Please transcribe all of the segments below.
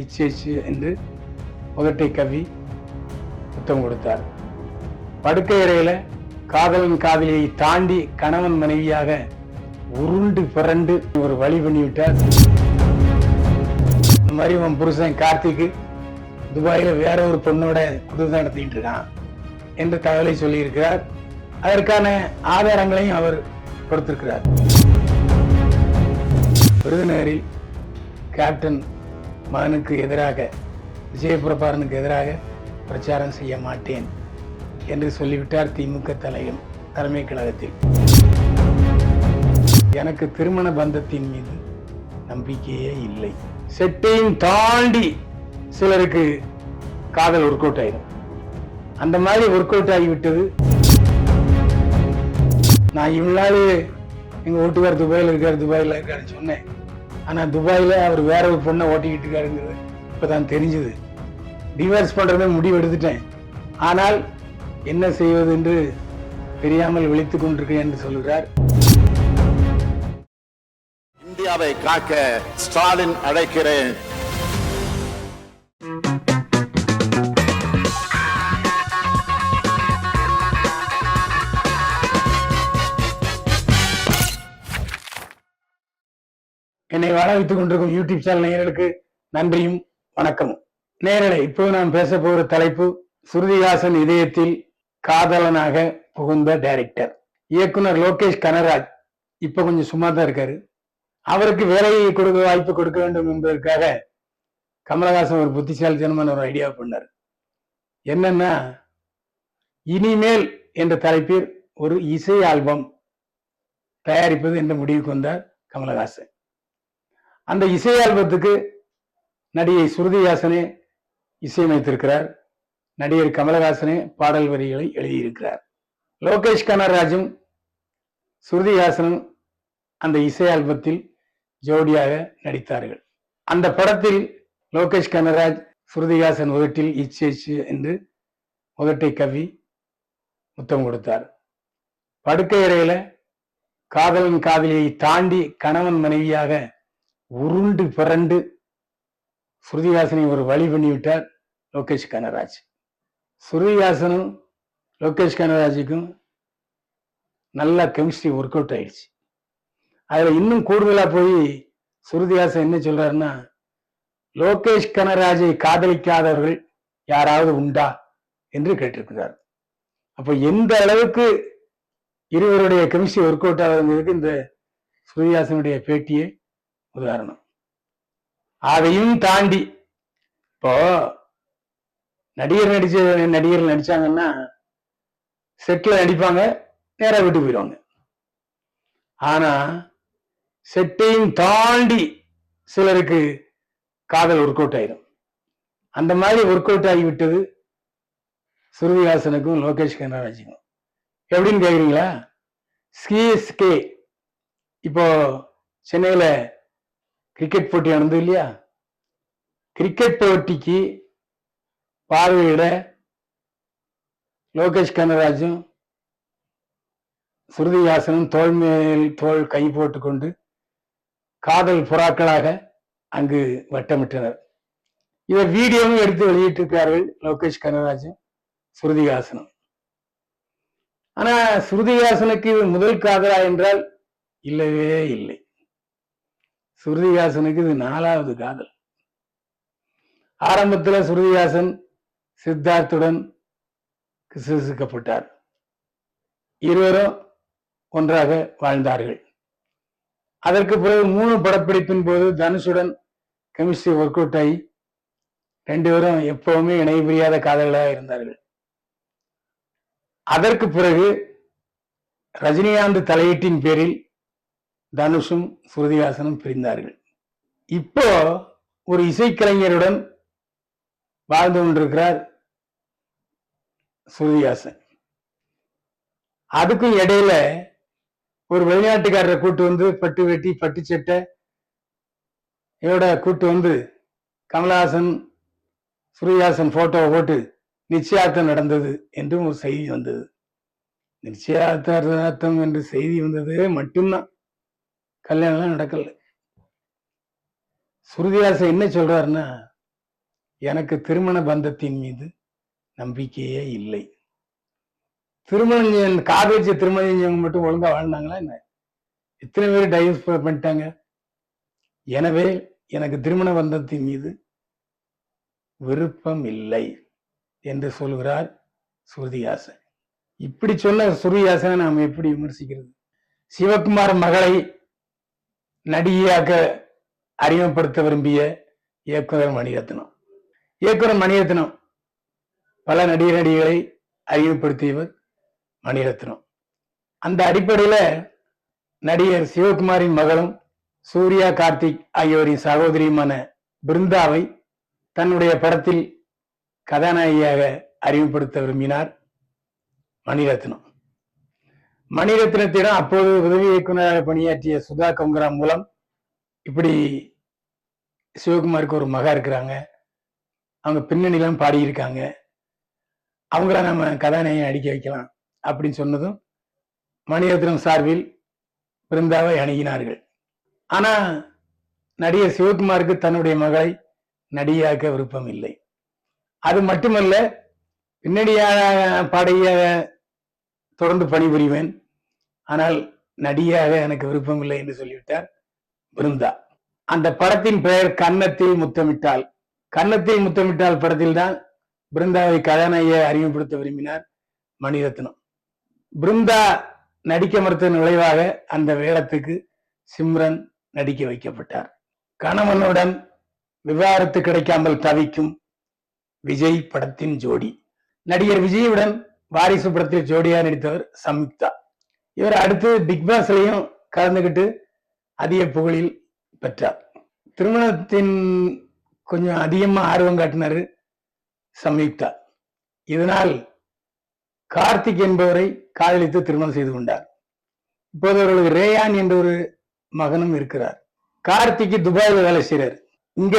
இச்சேச்சு என்று முகட்டை கவி புத்தம் கொடுத்தார். படுக்கை அறையில காதலன் காதலியை தாண்டி கணவன் மனைவியாக உருண்டு பிறண்டு ஒரு வழி பண்ணிவிட்டார். இந்த மாதிரி உன் புருஷன் கார்த்திக்கு துபாயில் வேற ஒரு பொண்ணோட குடும்பம் நடத்திட்டு இருக்கான் என்ற தகவலை சொல்லியிருக்கிறார். அதற்கான ஆதாரங்களையும் அவர் கொடுத்திருக்கிறார். விருதுநகரில் கேப்டன் மகனுக்கு எதிராக விஜயபிரபாரனுக்கு எதிராக பிரச்சாரம் செய்ய மாட்டேன் என்று சொல்லிவிட்டார் திமுக தலைவர் தலைமை கழகத்தில். எனக்கு திருமண பந்தத்தின் மீது நம்பிக்கையே இல்லை. செட்டையும் தாண்டி சிலருக்கு காதல் ஒர்க் அவுட் ஆயிடும் அந்த மாதிரி ஒர்க் அவுட் ஆகிவிட்டது. நான் இவ்வளவு எங்கள் வீட்டுக்கார் துபாயில் இருக்கார் துபாயில் இருக்காருன்னு சொன்னேன். ஆனால் துபாயில் அவர் வேற ஒரு பொண்ணை ஓட்டிக்கிட்டு இருக்காருங்கிறது இப்போ தான் தெரிஞ்சது. டிவோர்ஸ் பண்ணுறதே முடிவு எடுத்துட்டேன். ஆனால் என்ன செய்வது என்று தெரியாமல் விழித்து கொண்டிருக்கிறேன் என்று சொல்கிறார். இந்தியாவை காக்க ஸ்டாலின் அழைக்கிறேன். என்னை வாழ வைத்துக் கொண்டிருக்கும் யூடியூப் சேனல் நேயர்களுக்கு நன்றியும் வணக்கமும். நேரலை இப்போது நான் பேச போகிற தலைப்பு சுருதிஹாசன் இதயத்தில் காதலனாக புகுந்த டைரக்டர் இயக்குனர் லோகேஷ் கனராஜ் இப்ப கொஞ்சம் சும்மா தான் இருக்காரு. அவருக்கு வேலையை கொடுக்க வாய்ப்பு கொடுக்க வேண்டும் என்பதற்காக கமலஹாசன் ஒரு புத்திசாலித்தனமான ஒரு ஐடியா பண்ணார். என்னன்னா இனிமேல் என்ற தலைப்பில் ஒரு இசை ஆல்பம் தயாரிப்பது என்ற முடிவுக்கு வந்தார் கமலஹாசன். அந்த இசை ஆல்பத்துக்கு நடிகை சுருதிஹாசனே இசையமைத்திருக்கிறார். நடிகர் கமலஹாசனே பாடல் வரிகளை எழுதியிருக்கிறார். லோகேஷ் கனராஜும் சுருதிஹாசனும் அந்த இசை ஆல்பத்தில் ஜோடியாக நடித்தார்கள். அந்த படத்தில் லோகேஷ் கனராஜ் சுருதிஹாசன் உதட்டில் இச்சு என்று உதட்டை கவி முத்தம் கொடுத்தார். படுக்கை அறையில காதலன் காதலியை தாண்டி கணவன் மனைவியாக உருண்டு பிறண்டு ஸ்ருதிஹாசனை ஒரு வழி பண்ணிவிட்டார் லோகேஷ் கனராஜ். ஸ்ருதிஹாசனும் லோகேஷ் கனராஜுக்கும் நல்ல கெமிஸ்ட்ரி ஒர்க் அவுட் ஆயிடுச்சு. அதில் இன்னும் கூடுதலாக போய் ஸ்ருதிஹாசன் என்ன சொல்றாருன்னா லோகேஷ் கனராஜை காதலிக்காதவர்கள் யாராவது உண்டா? என்று கேட்டிருக்கிறார். அப்போ எந்த அளவுக்கு இருவருடைய கெமிஸ்ட்ரி ஒர்க் அவுட் ஆகுதுங்கிறதுக்கு இந்த ஸ்ருதிஹாசனுடைய பேட்டியை உதாரணம். அதையும் தாண்டி இப்போ நடிகர் நடிச்ச நடிகர் நடிச்சாங்கன்னா செட்ல நடிப்பாங்க நேரா வீட்டுக்கு போயிடுவாங்க. ஆனா செட்டையும் தாண்டி சிலருக்கு காதல் ஒர்க் அவுட் ஆயிடும் அந்த மாதிரி ஒர்க் அவுட் ஆகிவிட்டது சுருதிஹாசனுக்கும் லோகேஷ் கனராஜுக்கும் எப்படின்னு கேக்குறீங்களா? ஸ்கே இப்போ சென்னையில கிரிக்கெட் போட்டி நடந்தது இல்லையா? கிரிக்கெட் போட்டிக்கு பார்வையிட லோகேஷ் கனராஜும் சுருதிஹாசனும் தோல் மேல் தோல் கை போட்டுக்கொண்டு காதல் புறாக்களாக அங்கு வட்டமிட்டனர். இதை வீடியோவும் எடுத்து வெளியிட்டிருக்கிறார்கள் லோகேஷ் கனராஜும் சுருதிஹாசனும் ஆனா சுருதிஹாசனுக்கு இது முதல் காதலா என்றால் இல்லவே இல்லை. சுருதிகாசனுக்கு இது நாலாவது காதல். ஆரம்பத்துல சுருதிகாசன் சித்தார்த்துடன் கிசுகிசுக்கப்பட்டார் இருவரும் ஒன்றாக வாழ்ந்தார்கள். அதற்கு பிறகு மூணு படப்பிடிப்பின் போது தனுஷுடன் கெமிஸ்ட்ரி ஒர்க் அவுட் ஆகி ரெண்டு பேரும் எப்பவுமே இணை புரியாத காதல்களாக இருந்தார்கள். அதற்கு பிறகு ரஜினிகாந்த் தலையீட்டின் பேரில் தனுஷும் ஸ்ருதிஹாசனும் பிரிந்தார்கள். இப்போ ஒரு இசைக்கலைஞருடன் வாழ்ந்து கொண்டிருக்கிறார் ஸ்ருதிஹாசன். அதுக்கும் இடையில ஒரு வெளிநாட்டுக்காரரை கூட்டு வந்து பட்டு வெட்டி பட்டு சட்டை இதோட கூட்டு வந்து கமலஹாசன் ஸ்ருதிஹாசன் போட்டோவை போட்டு நிச்சயார்த்தம் நடந்தது என்றும் ஒரு செய்தி வந்தது. நிச்சயார்த்தார்த்தம் என்று செய்தி வந்தது மட்டும்தான். கல்யாணம்லாம் நடக்கல. சுருதிஹாசன் என்ன சொல்றாருன்னா எனக்கு திருமண பந்தத்தின் மீது நம்பிக்கையே இல்லை. திருமணம் செஞ்ச- திருமணம் செஞ்சவங்க மட்டும் ஒழுங்கா வாழ்ந்தாங்களா என்ன? எத்தனை பேர் டைவர்ஸ் பண்ணிட்டாங்க? எனவே எனக்கு திருமண பந்தத்தின் மீது விருப்பம் இல்லை என்று சொல்கிறார் சுருதிஹாசன் இப்படி சொன்ன சுருதிஹாசனை நாம் எப்படி விமர்சிக்கிறது? சிவகுமார் மகளை நடிகையாக அறிமுகப்படுத்த விரும்பிய இயக்குனர் மணிரத்னம். இயக்குனர் மணிரத்னம் பல நடிகர் நடிகைகளை அறிமுகப்படுத்தியவர் மணிரத்னம். அந்த அடிப்படையில் நடிகர் சிவகுமாரின் மகளும் சூர்யா கார்த்திக் ஆகியோரின் சகோதரியுமான பிருந்தாவை தன்னுடைய படத்தில் கதாநாயகியாக அறிமுகப்படுத்த விரும்பினார் மணிரத்னம். மணிரத்னத்திடம் அப்போது உதவி இயக்குநராக பணியாற்றிய சுதா கங்கரா மூலம் இப்படி சிவகுமாருக்கு ஒரு மகா இருக்கிறாங்க. அவங்க பின்னணிலாம் பாடியிருக்காங்க. அவங்கள நம்ம கதாநாயகன் அடிக்க வைக்கலாம் அப்படின்னு சொன்னதும் மணிரத்னம் சார்பில் பிருந்தாவை அணுகினார்கள். ஆனால் நடிகர் சிவகுமாருக்கு தன்னுடைய மகளை நடிகையாக்க விருப்பம் இல்லை அது மட்டுமல்ல பின்னணியாக பாடகியாக தொடர்ந்து பணிபுரிவேன். ஆனால் நடிகையாக எனக்கு விருப்பம் இல்லை என்று சொல்லிவிட்டார் பிருந்தா. அந்த படத்தின் பெயர் கன்னத்தில் முத்தமிட்டால். கன்னத்தில் முத்தமிட்டால் படத்தில் தான் பிருந்தாவை கதாநாயகியை அறிமுகப்படுத்த விரும்பினார் மணிரத்னம். பிருந்தா நடிக்க மறுத்ததன் விளைவாக அந்த வேடத்துக்கு சிம்ரன் நடிக்க வைக்கப்பட்டார். கணவனுடன் விவாகரத்து கிடைக்காமல் தவிக்கும் விஜய் படத்தின் ஜோடி. நடிகர் விஜயுடன் வாரிசு படத்தில் ஜோடியா நடித்தவர் சம்யுக்தா. இவர் அடுத்து பிக் பாஸ்லையும் கலந்துக்கிட்டு அதிக புகழில் பெற்றார். திருமணத்தின் கொஞ்சம் அதிகமாக ஆர்வம் காட்டினார் சம்யுக்தா. இதனால் கார்த்திக் என்பவரை காதலித்து திருமணம் செய்து கொண்டார். இப்போது அவர்களுக்கு ரேயான் என்ற ஒரு மகனும் இருக்கிறார். கார்த்திக்கு துபாயில் வேலை செய்கிறார் இங்க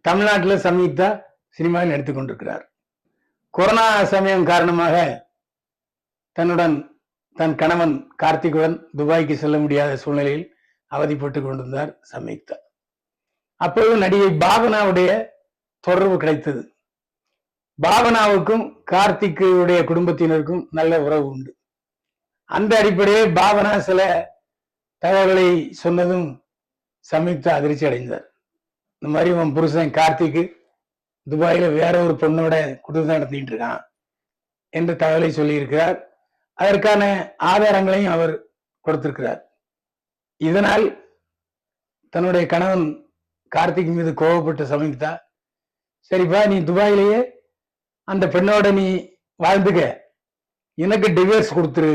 தமிழ்நாட்டில் சம்யுக்தா சினிமாவில் நடித்துக் கொண்டிருக்கிறார். கொரோனா சமயம் காரணமாக தன்னுடன் தன் கணவன் கார்த்திகுடன் துபாய்க்கு செல்ல முடியாத சூழ்நிலையில் அவதிப்பட்டு கொண்டிருந்தார் சம்யுக்தா அப்போது நடிகை பாவனாவுடைய தொடர்பு கிடைத்தது. பாவனாவுக்கும் கார்த்திக்குடைய குடும்பத்தினருக்கும் நல்ல உறவு உண்டு. அந்த அடிப்படையே பாவனா சில தகவல்களை சொன்னதும் சம்யுக்தா அதிர்ச்சி அடைந்தார். இந்த மாதிரி உன் புருஷன் கார்த்திக்கு துபாயில வேற ஒரு பொண்ணோட குடும்பம் நடத்திட்டு இருக்கான் என்ற தகவலை சொல்லியிருக்கிறார். அதற்கான ஆதாரங்களையும் அவர் கொடுத்திருக்கிறார். இதனால் தன்னுடைய கணவன் கார்த்திக் மீது கோவப்பட்ட சமயத்தா சரிப்பா நீ துபாயிலேயே அந்த பெண்ணோட நீ வாழ்ந்துக்க. எனக்கு டிவோர்ஸ் கொடுத்துரு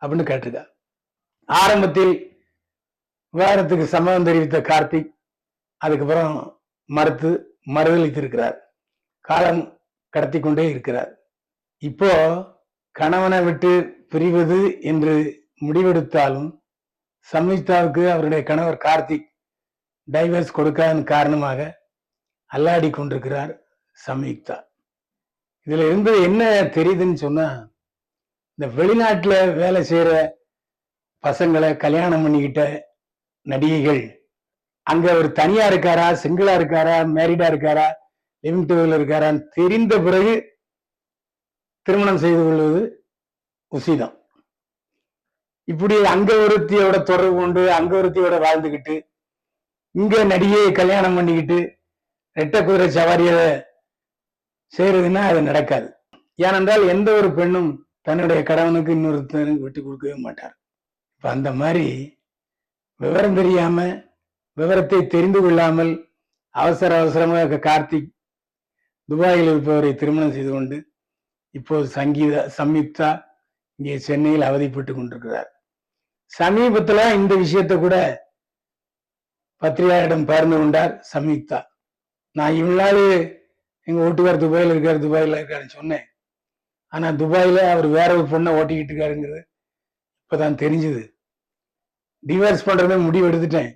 அப்படின்னு கேட்டிருக்கா. ஆரம்பத்தில் விவாகரத்துக்கு சம்மதம் தெரிவித்த கார்த்திக் அதுக்கப்புறம் மறுத்து மறுதளித்திருக்கிறார். காலம் கடத்தி கொண்டே இருக்கிறார். இப்போ கணவனை விட்டு பிரிவது என்று முடிவெடுத்தாலும் சம்யுக்தாவுக்கு அவருடைய கணவர் கார்த்திக் டைவர்ஸ் கொடுக்காதன் காரணமாக அல்லாடி கொண்டிருக்கிறார் சம்யுக்தா இதில் இருந்து என்ன தெரியுதுன்னு சொன்னால் இந்த வெளிநாட்டில் வேலை செய்கிற பசங்களை கல்யாணம் பண்ணிக்கிட்ட நடிகைகள் அங்கே அவர் தனியாக இருக்காரா சிங்கிளாக இருக்காரா மேரிடாக இருக்காரா லிவிங் இருக்காரான்னு தெரிந்த பிறகு திருமணம் செய்து கொள்வது உசிதம். இப்படி அங்க ஒருத்தியோட தொடர்பு கொண்டு அங்க ஒருத்தியோட வாழ்ந்துக்கிட்டு இங்க நடிகையை கல்யாணம் பண்ணிக்கிட்டு ரெட்ட குதிரை சவாரியை செய்யறதுன்னா அது நடக்காது. ஏனென்றால் எந்த ஒரு பெண்ணும் தன்னுடைய கணவனுக்கு இன்னொருத்தனுக்கு விட்டு கொடுக்கவே மாட்டார். இப்ப அந்த மாதிரி விவரம் தெரியாம விவரத்தை தெரிந்து கொள்ளாமல் அவசர அவசரமாக கார்த்திக் துபாயில் இருப்பவரை திருமணம் செய்து கொண்டு இப்போது சங்கீதா சம்யுக்தா இங்கே சென்னையில் அவதிப்பட்டு கொண்டிருக்கிறார். சமீபத்தில் இந்த விஷயத்தை கூட பத்திரிகையாளரிடம் பகிர்ந்து கொண்டார் சம்யுக்தா. நான் இவ்வளவு எங்கள் ஓட்டுக்கார் வீட்டுக்கார் துபாயில் இருக்கார் துபாயில் இருக்காருன்னு சொன்னேன். ஆனால் துபாயில் அவர் வேற ஒரு பொண்ணை ஓட்டிக்கிட்டு இருக்காருங்கிறது இப்பதான் தெரிஞ்சுது. டிவோர்ஸ் பண்ணுறதே முடிவு எடுத்துட்டேன்.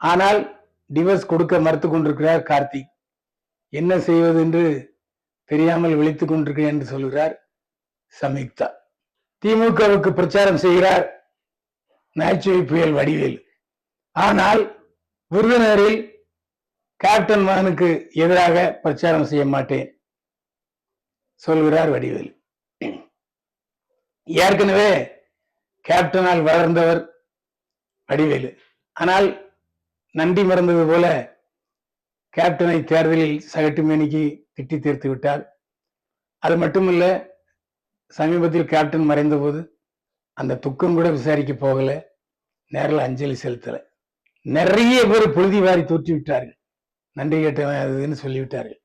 ஆனால் டிவோர்ஸ் கொடுக்க மறுத்து கொண்டிருக்கிறார் கார்த்திக். என்ன செய்வது என்று தெரியாமல் விழித்துக் கொண்டிருக்கிறேன் என்று சொல்கிறார் சம்யுக்தா திமுகவுக்கு பிரச்சாரம் செய்கிறார் நகைச்சுவை புயல் வடிவேல். ஆனால் விருதுநகரில் கேப்டன் மகனுக்கு எதிராக பிரச்சாரம் செய்ய மாட்டேன் சொல்கிறார் வடிவேலு. ஏற்கனவே கேப்டனால் வளர்ந்தவர் வடிவேலு. ஆனால் நன்றி மறந்தது போல கேப்டனை தேர்தலில் சகட்டுமேனிக்கு திட்டி தீர்த்து விட்டார். அது மட்டுமல்ல சமீபத்தில் கேப்டன் மறைந்தபோது அந்த துக்கம் கூட விசாரிக்க போகலை. நேரில் அஞ்சலி செலுத்தலை. நிறைய பேர் புழுதி வாரி தூற்றி விட்டார்கள். நன்றி கேட்டவன் அதுன்னு சொல்லிவிட்டார்கள்.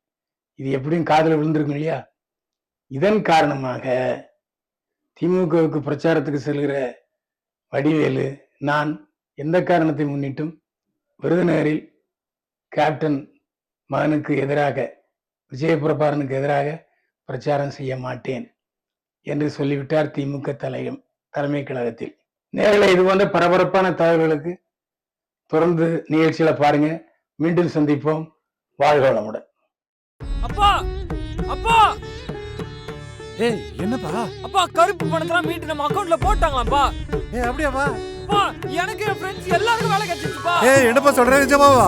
இது எப்படியும் காதில் விழுந்திருக்கும் இல்லையா? இதன் காரணமாக திமுகவுக்கு பிரச்சாரத்துக்கு செல்கிற வடிவேலு நான் எந்த காரணத்தை முன்னிட்டும் விருதுநகரில் கேப்டன் மகனுக்கு எதிராக விஜயபிரபாரனுக்கு எதிராக பிரச்சாரம் செய்ய மாட்டேன் என்று சொல்லிவிட்டார் திமுக தலையம் தலைமை கழகத்தில். நேரில் இது போன்ற பரபரப்பான தகவல்களுக்கு தொடர்ந்து நிகழ்ச்சியில பாருங்க. மீண்டும் சந்திப்போம். வாழ்க வளமுடன் அப்பா! அப்பா! ஏய் என்னப்பா? அப்பா கருப்பு பணத்தெல்லாம் மீட்டு நம்ம அக்கவுண்ட்ல போட்டாங்களாப்பா ஏய் அப்படியாப்பா? அப்பா எனக்கு என் ஃப்ரெண்ட்ஸ் எல்லாருக்கும் வேலை கிடைச்சிச்சுப்பா ஏய் என்னப்பா சொல்ற நிஜமாவா?